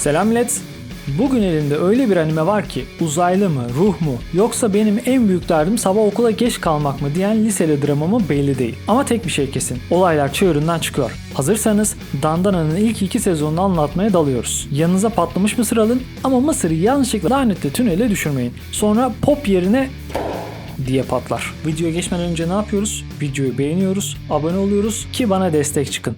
Selam millet. Bugün elimde öyle bir anime var ki uzaylı mı, ruh mu yoksa benim en büyük derdim sabah okula geç kalmak mı diyen liseli dramamı belli değil. Ama tek bir şey kesin. Olaylar çığırından çıkıyor. Hazırsanız Dandana'nın ilk iki sezonunu anlatmaya dalıyoruz. Yanınıza patlamış mısır alın ama mısırı yanlışlıkla lanetli tünele düşürmeyin. Sonra pop yerine diye patlar. Videoya geçmeden önce ne yapıyoruz? Videoyu beğeniyoruz, abone oluyoruz ki bana destek çıkın.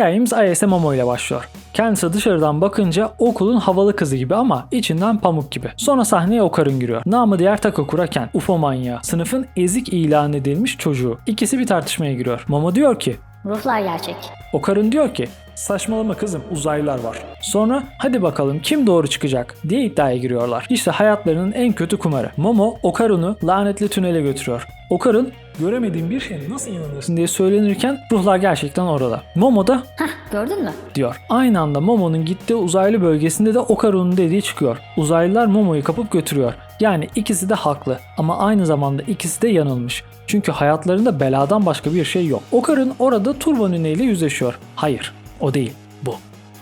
Hikayemiz Ayase Momo ile başlıyor. Kendisi dışarıdan bakınca okulun havalı kızı gibi ama içinden pamuk gibi. Sonra sahneye Okar'ın giriyor. Namı diğer Takakura Ken, UFO manyağı, sınıfın ezik ilan edilmiş çocuğu. İkisi bir tartışmaya giriyor. Momo diyor ki, Ruhlar gerçek. Okar'ın diyor ki saçmalama kızım uzaylılar var. Sonra hadi bakalım kim doğru çıkacak diye iddiaya giriyorlar. İşte hayatlarının en kötü kumarı. Momo Okarun'u lanetli tünele götürüyor. Okarun göremediğin bir şeye nasıl inanırsın diye söylenirken ruhlar gerçekten orada. Momo da Hah gördün mü? diyor. Aynı anda Momo'nun gittiği uzaylı bölgesinde de Okarun'un dediği çıkıyor. Uzaylılar Momo'yu kapıp götürüyor. Yani ikisi de haklı ama aynı zamanda ikisi de yanılmış. Çünkü hayatlarında beladan başka bir şey yok. Okarun orada Turbo Nine ile yüzleşiyor. Hayır, o değil, bu.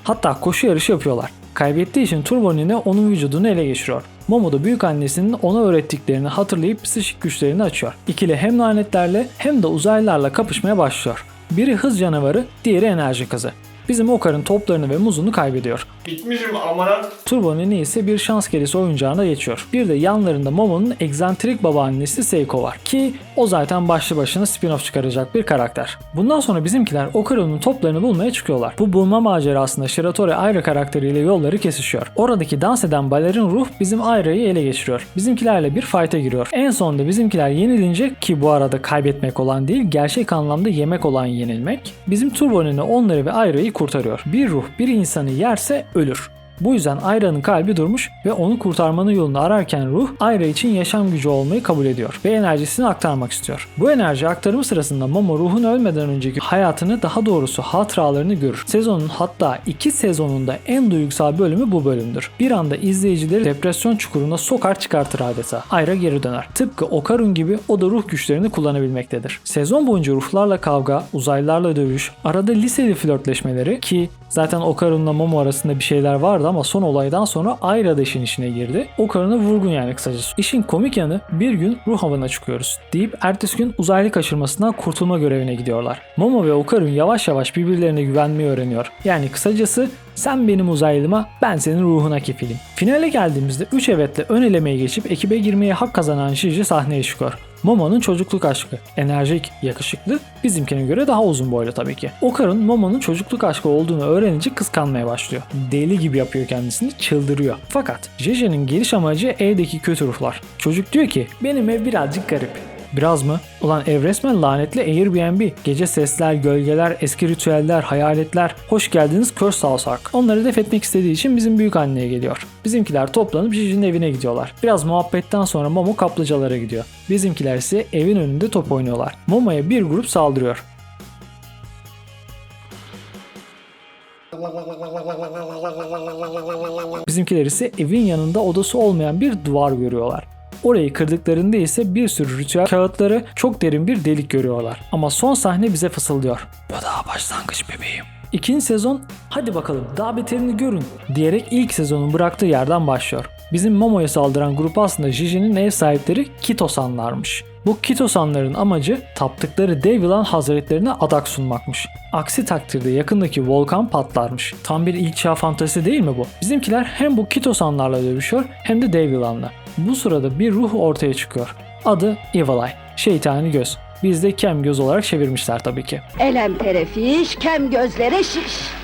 Hatta koşu yarışı yapıyorlar. Kaybettiği için Turbo Nine onun vücudunu ele geçiriyor. Momo da büyük annesinin ona öğrettiklerini hatırlayıp psikik güçlerini açıyor. İkili hem lanetlerle hem de uzaylılarla kapışmaya başlıyor. Biri hız canavarı, diğeri enerji kızı. Bizim Okar'ın toplarını ve muzunu kaybediyor. Bitmişim amına. Turbo ise bir şans gerisi oyuncağına geçiyor. Bir de yanlarında Momo'nun egzantrik babaannesi Seiko var ki o zaten başlı başına spin-off çıkaracak bir karakter. Bundan sonra bizimkiler Okaru'nun toplarını bulmaya çıkıyorlar. Bu bulma macerasında Shiratori Ayra karakteriyle yolları kesişiyor. Oradaki dans eden balerin ruh bizim Ayra'yı ele geçiriyor. Bizimkilerle bir fight'a giriyor. En sonunda bizimkiler yenilince ki bu arada kaybetmek olan değil gerçek anlamda yemek olan yenilmek. Bizim Turbo Nene onları ve Ayra'yı kurtarıyor. Bir ruh bir insanı yerse ölür. Bu yüzden Ayra'nın kalbi durmuş ve onu kurtarmanın yolunu ararken ruh Ayra için yaşam gücü olmayı kabul ediyor ve enerjisini aktarmak istiyor. Bu enerji aktarımı sırasında Momo ruhun ölmeden önceki hayatını daha doğrusu hatıralarını görür. Sezonun hatta iki sezonunda en duygusal bölümü bu bölümdür. Bir anda izleyicileri depresyon çukuruna sokar çıkartır adeta. Ayra geri döner. Tıpkı Okarun gibi o da ruh güçlerini kullanabilmektedir. Sezon boyunca ruhlarla kavga, uzaylılarla dövüş, arada liseli flörtleşmeleri ki zaten Okarun'la Momo arasında bir şeyler vardı ama son olaydan sonra Ayra da işin içine girdi. Okarun'a vurgun yani kısacası. İşin komik yanı bir gün ruh avına çıkıyoruz deyip ertesi gün uzaylı kaçırmasından kurtulma görevine gidiyorlar. Momo ve Okarun yavaş yavaş birbirlerine güvenmeyi öğreniyor. Yani kısacası sen benim uzaylıma, ben senin ruhuna kefilim. Finale geldiğimizde 3 evetle ön elemeye geçip ekibe girmeye hak kazanan Shiji sahneye çıkıyor. Momo'nun çocukluk aşkı. Enerjik, yakışıklı, bizimkine göre daha uzun boylu tabii ki. Okar'ın Momo'nun çocukluk aşkı olduğunu öğrenince kıskanmaya başlıyor. Deli gibi yapıyor kendisini, çıldırıyor. Fakat Jeje'nin geliş amacı evdeki kötü ruhlar. Çocuk diyor ki, benim ev birazcık garip. Biraz mı? Ulan ev resmen lanetli Airbnb. Gece sesler, gölgeler, eski ritüeller, hayaletler. Hoş geldiniz Curse House Ark. Onları def etmek istediği için bizim büyük anneye geliyor. Bizimkiler toplanıp Jiji'nin evine gidiyorlar. Biraz muhabbetten sonra Momo kaplıcalara gidiyor. Bizimkiler ise evin önünde top oynuyorlar. Momo'ya bir grup saldırıyor. Bizimkiler ise evin yanında odası olmayan bir duvar görüyorlar. Orayı kırdıklarında ise bir sürü ritüel kağıtları çok derin bir delik görüyorlar. Ama son sahne bize fısıldıyor. Bu daha başlangıç bebeğim. İkinci sezon hadi bakalım daha beterini görün diyerek ilk sezonun bıraktığı yerden başlıyor. Bizim Momo'ya saldıran grup aslında Jiji'nin ev sahipleri Kitosanlarmış. Bu Kitosanların amacı taptıkları dev yılan hazretlerine adak sunmakmış. Aksi takdirde yakındaki volkan patlarmış. Tam bir ilk çağ fantezi değil mi bu? Bizimkiler hem bu Kitosanlarla dövüşüyor hem de dev yılanla. Bu sırada bir ruh ortaya çıkıyor. Adı Evil şeytani göz. Bizde kem göz olarak çevirmişler tabii ki. Elem terefiş, kem gözlere şiş.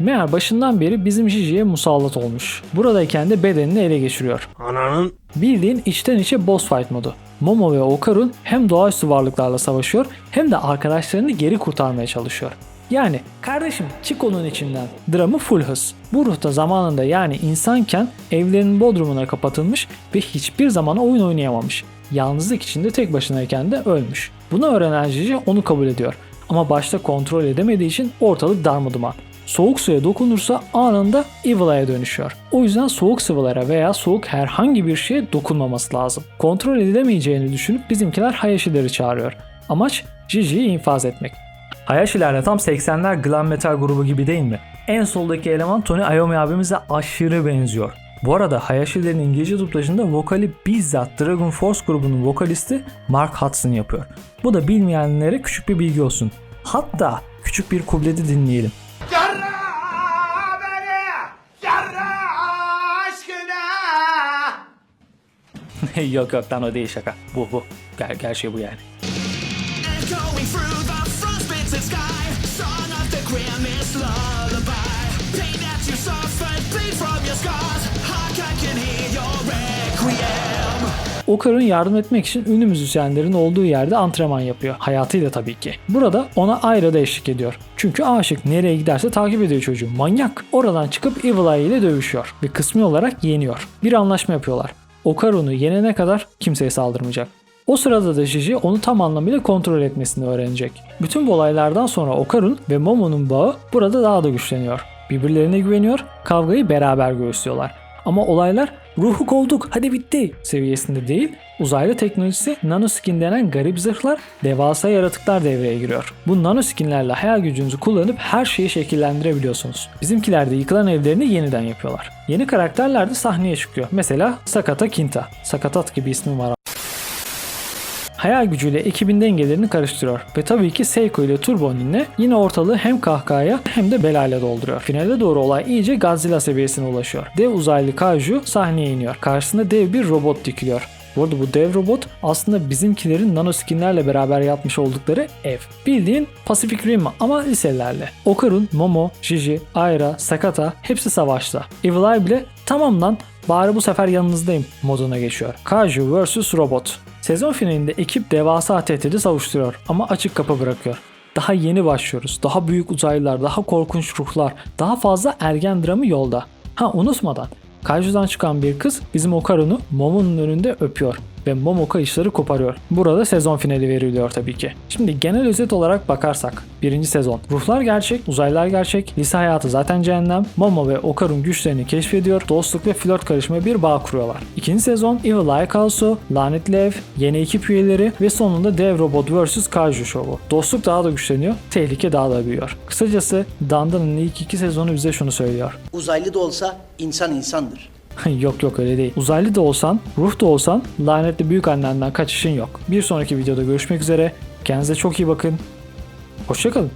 Meğer başından beri bizim Jiji'ye musallat olmuş. Buradayken de bedenini ele geçiriyor. Ananın. Bildiğin içten içe boss fight modu. Momo ve Okarun hem doğaüstü varlıklarla savaşıyor hem de arkadaşlarını geri kurtarmaya çalışıyor. Yani kardeşim çık onun içinden. Dramı full hız. Bu ruhta zamanında yani insanken evlerinin bodrumuna kapatılmış ve hiçbir zaman oyun oynayamamış. Yalnızlık içinde tek başınayken de ölmüş. Bunu öğrenen Jiji onu kabul ediyor. Ama başta kontrol edemediği için ortalık darmaduman. Soğuk suya dokunursa anında Evil dönüşüyor. O yüzden soğuk sıvılara veya soğuk herhangi bir şeye dokunmaması lazım. Kontrol edilemeyeceğini düşünüp bizimkiler Hayashi'leri çağırıyor. Amaç Jiji'yi infaz etmek. Hayashi'ler de tam 80'ler glam metal grubu gibi değil mi? En soldaki eleman Tony Iommi abimize aşırı benziyor. Bu arada Hayashi'lerin İngilizce dublajında vokali bizzat Dragon Force grubunun vokalisti Mark Hudson yapıyor. Bu da bilmeyenlere küçük bir bilgi olsun. Hatta küçük bir kublede dinleyelim. yok yok lan o değil şaka. Bu bu. Ger gerçeği bu yani. Okar'ın yardım etmek için ünlü müzisyenlerin olduğu yerde antrenman yapıyor. Hayatıyla tabii ki. Burada ona Ayra da eşlik ediyor. Çünkü aşık nereye giderse takip ediyor çocuğu. Manyak. Oradan çıkıp Evil Eye ile dövüşüyor. Ve kısmi olarak yeniyor. Bir anlaşma yapıyorlar. Okar onu yenene kadar kimseye saldırmayacak. O sırada da Jiji onu tam anlamıyla kontrol etmesini öğrenecek. Bütün bu olaylardan sonra Okarun ve Momo'nun bağı burada daha da güçleniyor. Birbirlerine güveniyor, kavgayı beraber göğüslüyorlar. Ama olaylar ruhu kolduk hadi bitti seviyesinde değil, uzaylı teknolojisi nanoskin denen garip zırhlar, devasa yaratıklar devreye giriyor. Bu nanoskinlerle hayal gücünüzü kullanıp her şeyi şekillendirebiliyorsunuz. Bizimkiler de yıkılan evlerini yeniden yapıyorlar. Yeni karakterler de sahneye çıkıyor. Mesela Sakata Kinta. Sakatat gibi ismi var hayal gücüyle ekibin dengelerini karıştırıyor. Ve tabii ki Seiko ile Turbo Ninja yine ortalığı hem kahkahaya hem de belayla dolduruyor. Finale doğru olay iyice Godzilla seviyesine ulaşıyor. Dev uzaylı Kaiju sahneye iniyor. Karşısında dev bir robot dikiliyor. Bu arada bu dev robot aslında bizimkilerin nanoskinlerle beraber yapmış oldukları ev. Bildiğin Pacific Rim ama liselerle. Okarun, Momo, Jiji, Ayra, Sakata hepsi savaşta. Evil Eye bile tamam lan bari bu sefer yanınızdayım moduna geçiyor. Kaiju vs. Robot. Sezon finalinde ekip devasa tehdidi savuşturuyor ama açık kapı bırakıyor. Daha yeni başlıyoruz. Daha büyük uzaylılar, daha korkunç ruhlar, daha fazla ergen dramı yolda. Ha unutmadan Kaiju'dan çıkan bir kız bizim Okaru'nu Momo'nun önünde öpüyor ve Momo kayışları koparıyor. Burada sezon finali veriliyor tabii ki. Şimdi genel özet olarak bakarsak. Birinci sezon. Ruhlar gerçek, uzaylılar gerçek, lise hayatı zaten cehennem. Momo ve Okarun güçlerini keşfediyor, dostluk ve flört karışımı bir bağ kuruyorlar. İkinci sezon Evil Eye Kaosu, Lanetli Ev, yeni ekip üyeleri ve sonunda Dev Robot vs. Kaiju şovu. Dostluk daha da güçleniyor, tehlike daha da büyüyor. Kısacası Dandan'ın ilk iki sezonu bize şunu söylüyor. Uzaylı da olsa insan insandır. yok yok öyle değil. Uzaylı da olsan, ruh da olsan lanetli büyük annenden kaçışın yok. Bir sonraki videoda görüşmek üzere. Kendinize çok iyi bakın. Hoşçakalın.